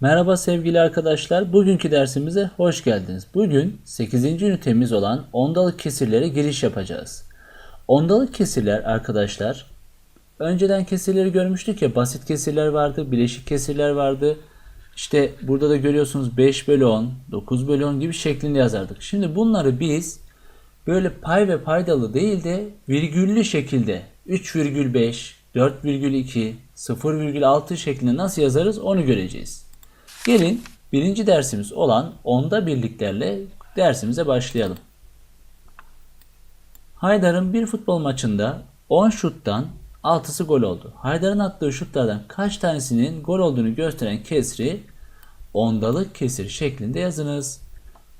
Merhaba sevgili arkadaşlar. Bugünkü dersimize hoş geldiniz. Bugün 8. ünitemiz olan ondalık kesirlere giriş yapacağız. Ondalık kesirler arkadaşlar, önceden kesirleri görmüştük ya basit kesirler vardı, bileşik kesirler vardı. İşte burada da görüyorsunuz 5 bölü 10, 9 bölü 10 gibi şeklinde yazardık. Şimdi bunları biz böyle pay ve paydalı değil de virgüllü şekilde 3,5, 4,2, 0,6 şeklinde nasıl yazarız onu göreceğiz. Gelin birinci dersimiz olan onda birliklerle dersimize başlayalım. Haydar'ın bir futbol maçında 10 şuttan 6'sı gol oldu. Haydar'ın attığı şutlardan kaç tanesinin gol olduğunu gösteren kesri ondalık kesir şeklinde yazınız.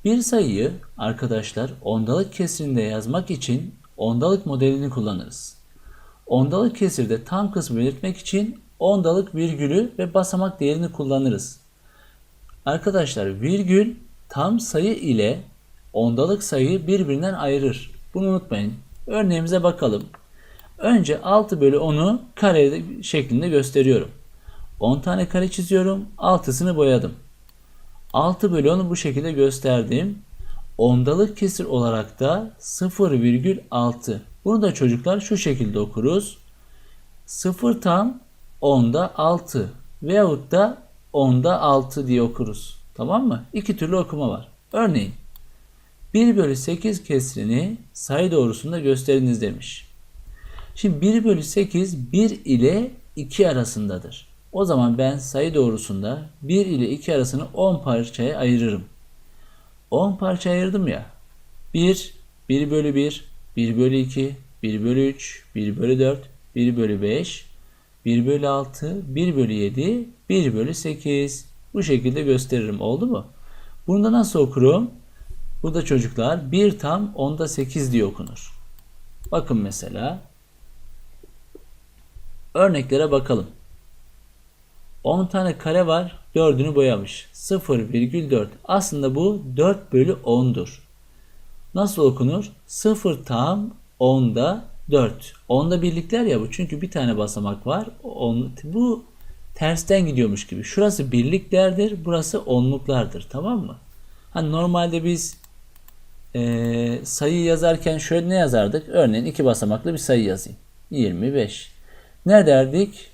Bir sayıyı arkadaşlar ondalık kesrinde yazmak için ondalık modelini kullanırız. Ondalık kesirde tam kısmı belirtmek için ondalık virgülü ve basamak değerini kullanırız. Arkadaşlar virgül tam sayı ile ondalık sayıyı birbirinden ayırır. Bunu unutmayın. Örneğimize bakalım. Önce 6 bölü 10'u kare şeklinde gösteriyorum. 10 tane kare çiziyorum. 6'sını boyadım. 6 bölü 10'u bu şekilde gösterdim. Ondalık kesir olarak da 0,6. Bunu da çocuklar şu şekilde okuruz. 0 tam 10'da 6 veyahut da 10'da 6 diye okuruz. Tamam mı? İki türlü okuma var. Örneğin 1 bölü 8 kesrini sayı doğrusunda gösteriniz demiş. Şimdi 1 bölü 8 1 ile 2 arasındadır. O zaman ben sayı doğrusunda 1 ile 2 arasını 10 parçaya ayırırım. 10 parça ayırdım ya. 1, 1 bölü 1, 1 bölü 2, 1 bölü 3, 1 bölü 4, 1 bölü 5, 1 bölü 6, 1 bölü 7, 1 bölü 8. Bu şekilde gösteririm. Oldu mu? Bunu da nasıl okurum? Burada çocuklar 1 tam 10'da 8 diye okunur. Bakın mesela. Örneklere bakalım. 10 tane kare var. 4'ünü boyamış. 0,4. Aslında bu 4 bölü 10'dur. Nasıl okunur? 0 tam 10'da 4. 10'da birlikler ya bu. Çünkü bir tane basamak var. On, bu tersten gidiyormuş gibi. Şurası birliklerdir. Burası onluklardır. Tamam mı? Hani normalde biz e, sayı yazarken şöyle ne yazardık? Örneğin iki basamaklı bir sayı yazayım. 25. Ne derdik?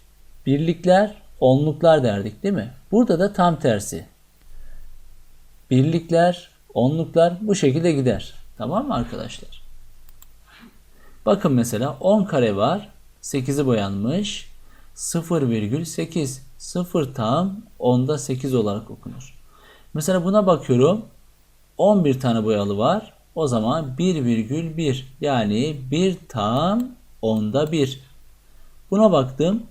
Birlikler, onluklar derdik değil mi? Burada da tam tersi. Birlikler, onluklar bu şekilde gider. Tamam mı arkadaşlar? Bakın mesela 10 kare var. 8'i boyanmış. 0,8. 0 tam 10'da 8 olarak okunur. Mesela buna bakıyorum. 11 tane boyalı var. O zaman 1,1 yani 1 tam 10'da 1. Buna baktım.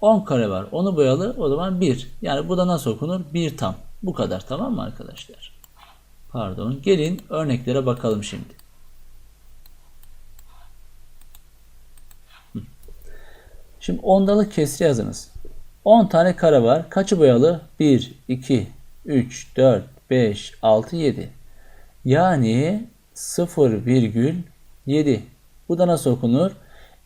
10 kare var. Onu boyalı o zaman 1. Yani bu da nasıl okunur? 1 tam. Bu kadar tamam mı arkadaşlar? Pardon. Gelin örneklere bakalım şimdi. Şimdi ondalık kesri yazınız. 10 tane kare var. Kaçı boyalı? 1, 2, 3, 4, 5, 6, 7. Yani 0,7. Bu da nasıl okunur?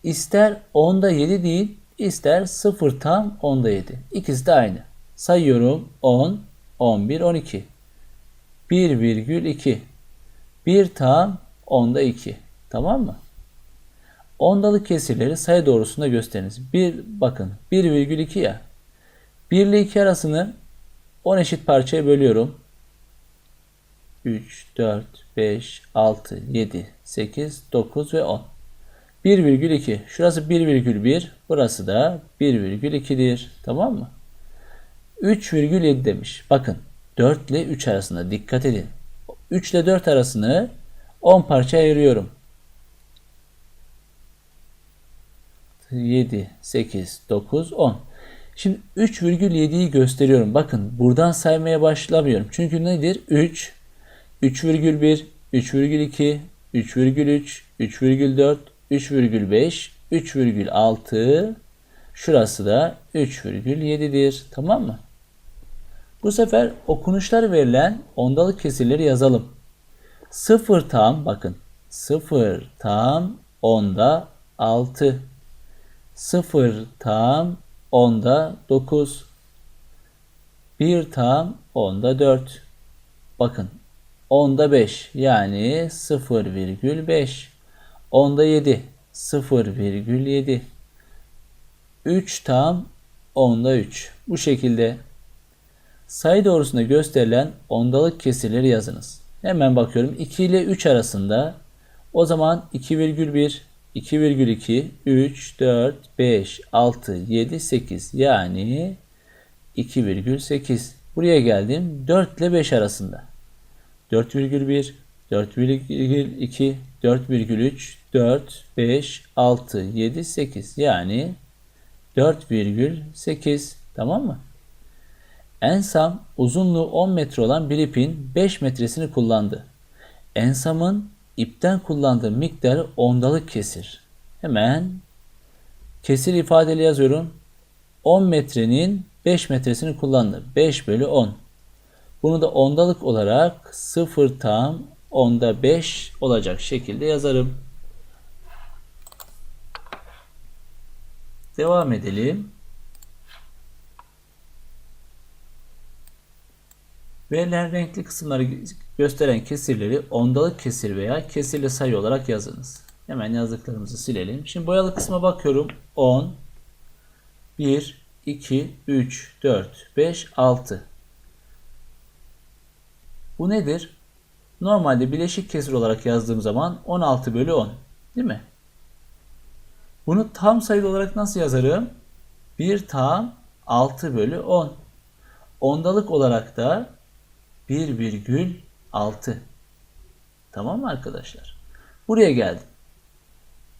İster 10'da 7 değil, ister 0 tam 10'da 7. İkisi de aynı. Sayıyorum 10, 11, 12. 1,2. 1 tam 10'da 2. Tamam mı? Ondalık kesirleri sayı doğrusunda gösteriniz. Bir bakın 1,2 ya. 1 ile 2 arasını 10 eşit parçaya bölüyorum. 3, 4, 5, 6, 7, 8, 9 ve 10. 1,2. Şurası 1,1. Burası da 1,2'dir. Tamam mı? 3,7 demiş. Bakın 4 ile 3 arasında dikkat edin. 3 ile 4 arasını 10 parça ayırıyorum. 7, 8, 9, 10. Şimdi 3,7'yi gösteriyorum. Bakın buradan saymaya başlamıyorum. Çünkü nedir? 3, 3,1, 3,2, 3,3, 3,4, 3,5, 3,6. Şurası da 3,7'dir. Tamam mı? Bu sefer okunuşlar verilen ondalık kesirleri yazalım. 0 tam bakın. 0 tam onda 6. 0 tam onda 9. 1 tam onda 4. Bakın onda 5 yani 0,5. Onda 7 0,7. 3 tam onda 3. Bu şekilde sayı doğrusunda gösterilen ondalık kesirleri yazınız. Hemen bakıyorum 2 ile 3 arasında o zaman 2,1 2,2 3 4 5 6 7 8 yani 2,8. Buraya geldim 4 ile 5 arasında. 4,1 4,2 4,3 4 5 6 7 8 yani 4,8 tamam mı? Ensam uzunluğu 10 metre olan bir ipin 5 metresini kullandı. Ensamın ipten kullandığı miktarı ondalık kesir. Hemen kesir ifadeli yazıyorum. 10 metrenin 5 metresini kullandı. 5 bölü 10. Bunu da ondalık olarak 0 tam onda 5 olacak şekilde yazarım. Devam edelim. Verilen renkli kısımları gösteren kesirleri ondalık kesir veya kesirli sayı olarak yazınız. Hemen yazdıklarımızı silelim. Şimdi boyalı kısma bakıyorum. 10, 1, 2, 3, 4, 5, 6. Bu nedir? Normalde bileşik kesir olarak yazdığım zaman 16 bölü 10. Değil mi? Bunu tam sayılı olarak nasıl yazarım? 1 tam 6 bölü 10. Ondalık olarak da 1,6. Tamam mı arkadaşlar? Buraya geldim.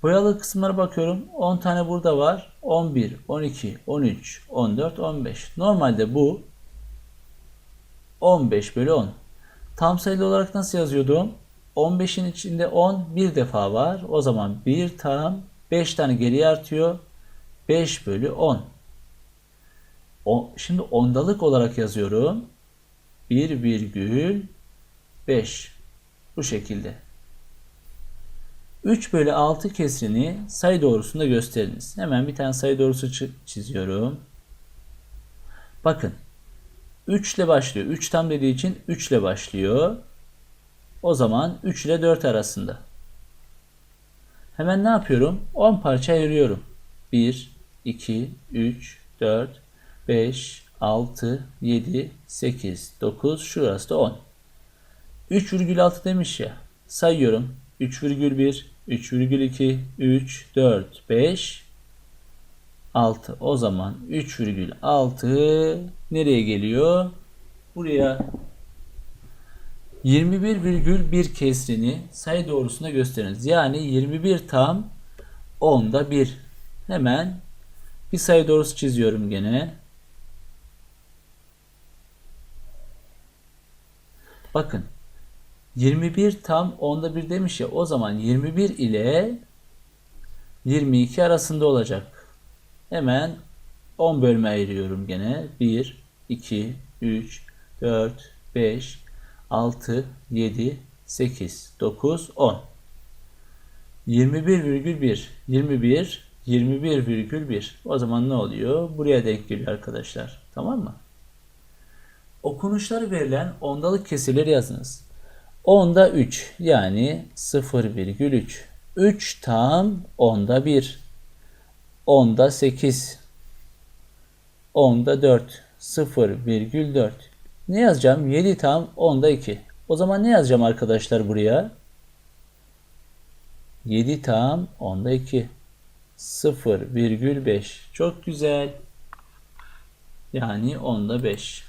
Boyalı kısımlara bakıyorum. 10 tane burada var. 11, 12, 13, 14, 15. Normalde bu 15 bölü 10. Tam sayılı olarak nasıl yazıyordum? 15'in içinde 10 bir defa var. O zaman 1 tam 5 tane geriye artıyor. 5 bölü 10. O, şimdi ondalık olarak yazıyorum. 1,5 bu şekilde. 3 bölü 6 kesrini sayı doğrusunda gösteriniz. Hemen bir tane sayı doğrusu çiziyorum. Bakın 3 ile başlıyor. 3 tam dediği için 3 ile başlıyor. O zaman 3 ile 4 arasında. Hemen ne yapıyorum? 10 parça ayırıyorum. 1, 2, 3, 4, 5, 6, 7, 8, 9, şurası da 10. 3,6 demiş ya. Sayıyorum. 3,1, 3,2, 3, 4, 5, 6. O zaman 3,6 nereye geliyor? Buraya 21,1 kesrini sayı doğrusunda gösteriniz. Yani 21 tam 10'da 1. Hemen bir sayı doğrusu çiziyorum gene. Bakın 21 tam 10'da 1 demiş ya o zaman 21 ile 22 arasında olacak. Hemen 10 bölme ayırıyorum gene. 1, 2, 3, 4, 5, 6, 7, 8, 9, 10. 21,1 21 21,1 o zaman ne oluyor? Buraya denk geliyor arkadaşlar. Tamam mı? Okunuşları verilen ondalık kesirleri yazınız. Onda 3 yani 0,3. 3 tam onda 1. Onda 8. Onda 4. 0,4. Ne yazacağım? 7 tam onda 2. O zaman ne yazacağım arkadaşlar buraya? 7 tam onda 2. 0,5. Çok güzel. Yani onda 5.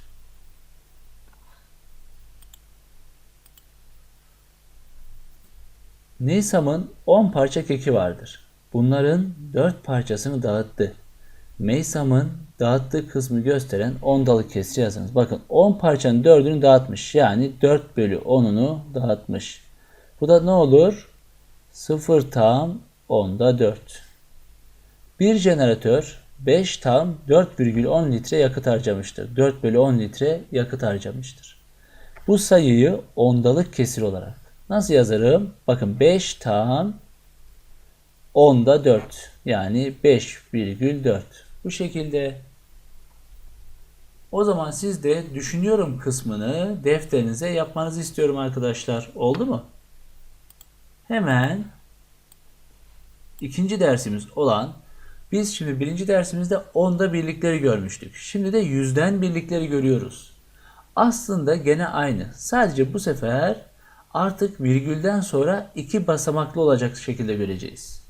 Neysam'ın 10 parça keki vardır. Bunların 4 parçasını dağıttı. Meysam'ın dağıttığı kısmı gösteren ondalık kesri yazınız. Bakın 10 parçanın 4'ünü dağıtmış. Yani 4 bölü 10'unu dağıtmış. Bu da ne olur? 0 tam 10'da 4. Bir jeneratör 5 tam 4,10 litre yakıt harcamıştır. 4 bölü 10 litre yakıt harcamıştır. Bu sayıyı ondalık kesir olarak Nasıl yazarım? Bakın 5 tam 10'da 4. Yani 5,4. Bu şekilde O zaman siz de düşünüyorum kısmını defterinize yapmanızı istiyorum arkadaşlar. Oldu mu? Hemen ikinci dersimiz olan biz şimdi birinci dersimizde onda birlikleri görmüştük. Şimdi de yüzden birlikleri görüyoruz. Aslında gene aynı. Sadece bu sefer artık virgülden sonra iki basamaklı olacak şekilde göreceğiz.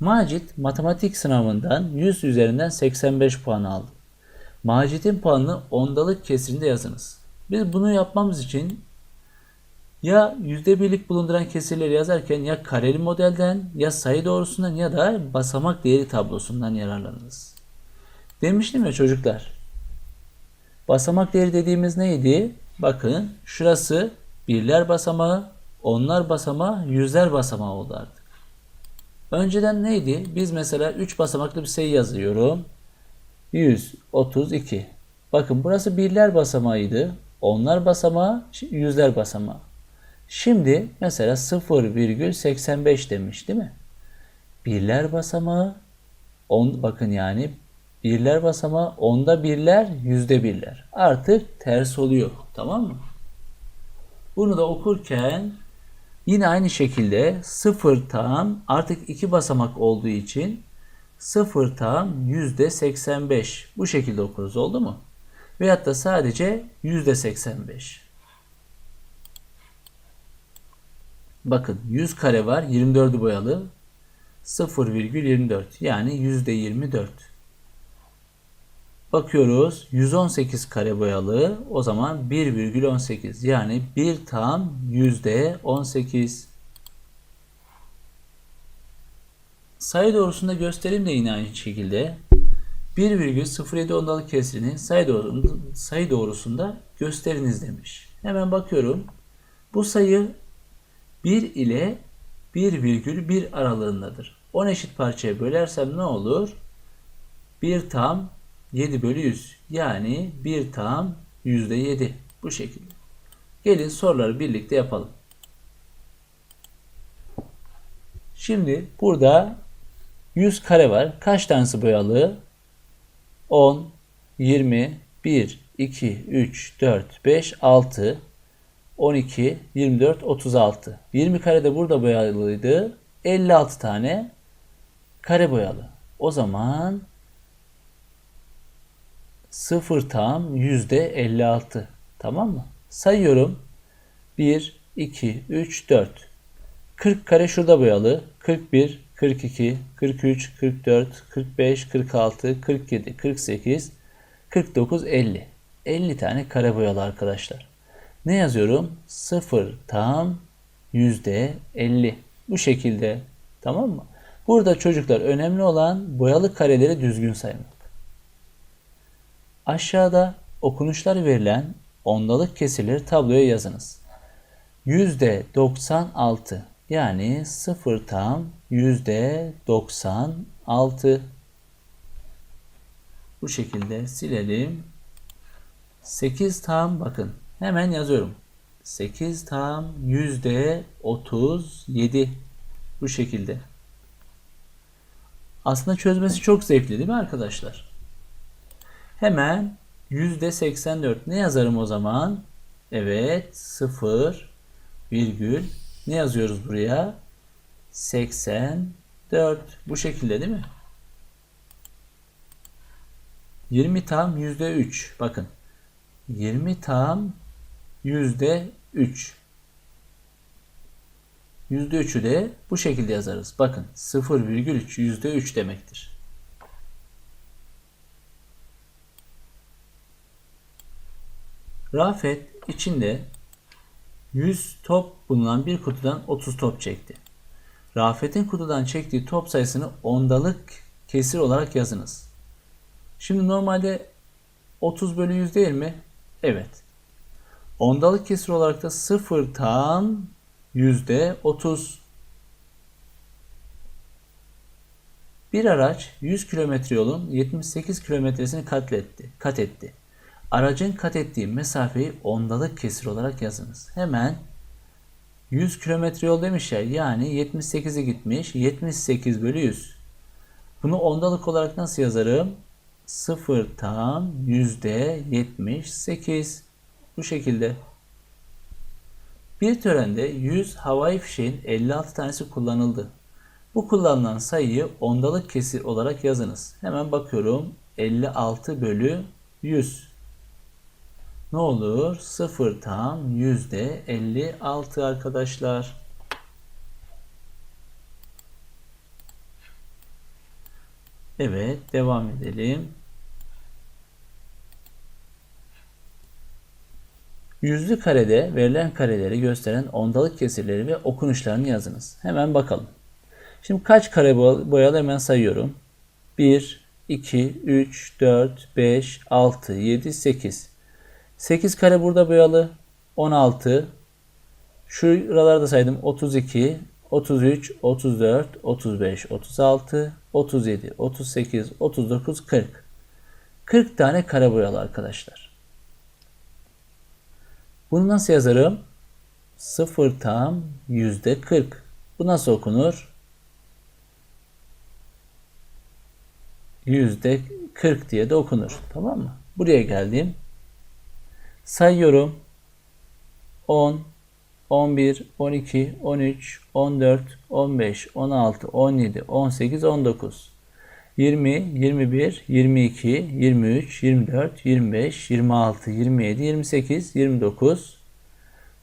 Macit matematik sınavından 100 üzerinden 85 puan aldı. Macit'in puanını ondalık kesirinde yazınız. Biz bunu yapmamız için ya yüzde birlik bulunduran kesirleri yazarken ya kareli modelden ya sayı doğrusundan ya da basamak değeri tablosundan yararlanırız. Demiştim ya çocuklar. Basamak değeri dediğimiz neydi? Bakın şurası birler basamağı, onlar basamağı, yüzler basamağı oldu artık. Önceden neydi? Biz mesela 3 basamaklı bir sayı yazıyorum. 132. Bakın burası birler basamağıydı. Onlar basamağı, yüzler basamağı. Şimdi mesela 0,85 demiş değil mi? Birler basamağı, on, bakın yani birler basamağı, onda birler, yüzde birler. Artık ters oluyor. Tamam mı? Bunu da okurken yine aynı şekilde 0 tam artık iki basamak olduğu için 0 tam yüzde 85. Bu şekilde okuruz oldu mu? Veyahut da sadece yüzde 85. Bakın 100 kare var 24'ü boyalı 0,24 yani yüzde 24. Bakıyoruz 118 kare boyalı o zaman 1,18 yani 1 tam yüzde 18. Sayı doğrusunda göstereyim de yine aynı şekilde 1,07 ondalık kesirini sayı, doğru, sayı doğrusunda gösteriniz demiş. Hemen bakıyorum. Bu sayı 1 ile 1,1 aralığındadır. 10 eşit parçaya bölersem ne olur? 1 tam 7 bölü 100 yani 1 tam yüzde 7 bu şekilde. Gelin soruları birlikte yapalım. Şimdi burada 100 kare var. Kaç tanesi boyalı? 10, 20, 1, 2, 3, 4, 5, 6, 12, 24, 36. 20 kare de burada boyalıydı. 56 tane kare boyalı. O zaman 0 tam yüzde 56. Tamam mı? Sayıyorum. 1, 2, 3, 4. 40 kare şurada boyalı. 41, 42, 43, 44, 45, 46, 47, 48, 49, 50. 50 tane kare boyalı arkadaşlar. Ne yazıyorum? 0 tam yüzde 50. Bu şekilde. Tamam mı? Burada çocuklar önemli olan boyalı kareleri düzgün saymak. Aşağıda okunuşlar verilen ondalık kesirleri tabloya yazınız. Yüzde 96 yani 0 tam yüzde 96. Bu şekilde silelim. 8 tam bakın hemen yazıyorum. 8 tam yüzde 37 bu şekilde. Aslında çözmesi çok zevkli değil mi arkadaşlar? Hemen yüzde 84 ne yazarım o zaman? Evet 0 virgül ne yazıyoruz buraya? 84 bu şekilde değil mi? 20 tam yüzde 3 bakın 20 tam yüzde 3 yüzde 3'ü de bu şekilde yazarız. Bakın 0,3 yüzde 3 demektir. Rafet içinde 100 top bulunan bir kutudan 30 top çekti. Rafet'in kutudan çektiği top sayısını ondalık kesir olarak yazınız. Şimdi normalde 30 bölü 100 değil mi? Evet. Ondalık kesir olarak da 0 tam yüzde 30. Bir araç 100 kilometre yolun 78 kilometresini katletti, kat etti. Aracın kat ettiği mesafeyi ondalık kesir olarak yazınız. Hemen 100 kilometre yol demiş ya yani 78'e gitmiş 78 bölü 100. Bunu ondalık olarak nasıl yazarım? 0 tam yüzde 78. Bu şekilde. Bir törende 100 havai fişeğin 56 tanesi kullanıldı. Bu kullanılan sayıyı ondalık kesir olarak yazınız. Hemen bakıyorum. 56 bölü 100. Ne olur? 0 tam yüzde 56 arkadaşlar. Evet, devam edelim. Yüzlü karede verilen kareleri gösteren ondalık kesirleri ve okunuşlarını yazınız. Hemen bakalım. Şimdi kaç kare boyalı hemen sayıyorum. 1, 2, 3, 4, 5, 6, 7, 8. 8 kare burada boyalı. 16. Şuralarda saydım. 32, 33, 34, 35, 36, 37, 38, 39, 40. 40 tane kare boyalı arkadaşlar. Bunu nasıl yazarım? 0 tam yüzde 40. Bu nasıl okunur? Yüzde 40 diye de okunur. Tamam mı? Buraya geldim. Sayıyorum. 10, 11, 12, 13, 14, 15, 16, 17, 18, 19, 20, 21, 22, 23, 24, 25, 26, 27, 28, 29,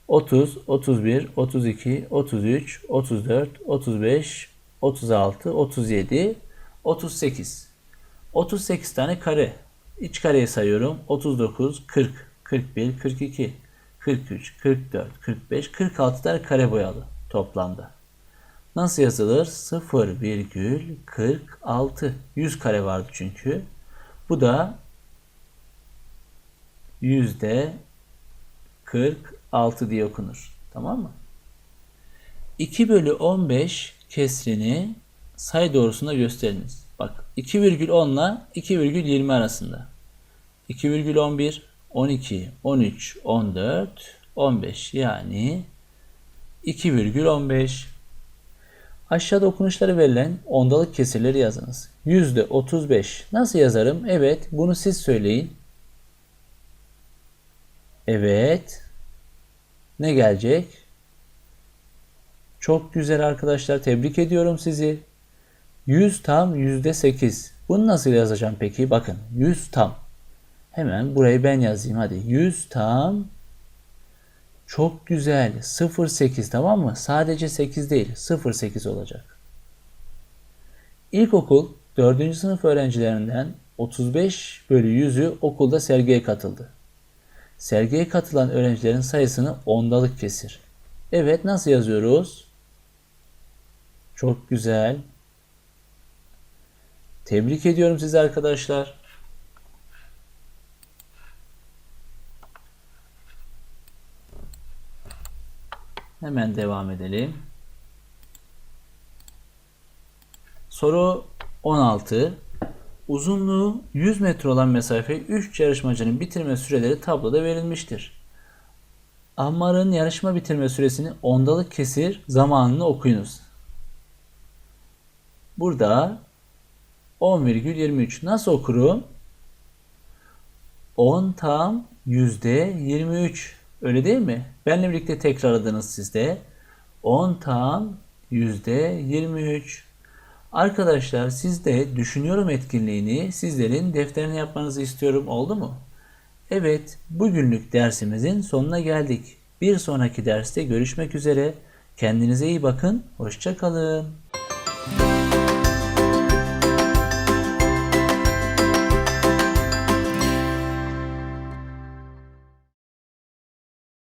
30, 31, 32, 33, 34, 35, 36, 37, 38. 38 tane kare. İç kareyi sayıyorum. 39, 40, 41, 42, 43, 44, 45, 46 tane kare boyalı toplamda. Nasıl yazılır? 0,46. 100 kare vardı çünkü. Bu da yüzde 46 diye okunur. Tamam mı? 2 bölü 15 kesrini sayı doğrusunda gösteriniz. Bak 2,10 ile 2,20 arasında. 2,11, 12, 13, 14, 15 yani 2,15. Aşağıda okunuşları verilen ondalık kesirleri yazınız. Yüzde 35. Nasıl yazarım? Evet, bunu siz söyleyin. Evet. Ne gelecek? Çok güzel arkadaşlar. Tebrik ediyorum sizi. 100 tam yüzde 8. Bunu nasıl yazacağım peki? Bakın 100 tam. Hemen burayı ben yazayım hadi. 100 tam çok güzel. 0.8 tamam mı? Sadece 8 değil. 0.8 olacak. İlkokul 4. sınıf öğrencilerinden 35 bölü 100'ü okulda sergiye katıldı. Sergiye katılan öğrencilerin sayısını ondalık kesir. Evet nasıl yazıyoruz? Çok güzel. Tebrik ediyorum sizi arkadaşlar. Hemen devam edelim. Soru 16. Uzunluğu 100 metre olan mesafeyi 3 yarışmacının bitirme süreleri tabloda verilmiştir. Ammar'ın yarışma bitirme süresini ondalık kesir zamanını okuyunuz. Burada 10,23 nasıl okurum? 10 tam yüzde 23 Öyle değil mi? Benle birlikte tekrarladınız siz de. 10 tam yüzde 23. Arkadaşlar siz de düşünüyorum etkinliğini sizlerin defterine yapmanızı istiyorum. Oldu mu? Evet, bugünlük dersimizin sonuna geldik. Bir sonraki derste görüşmek üzere. Kendinize iyi bakın. Hoşçakalın.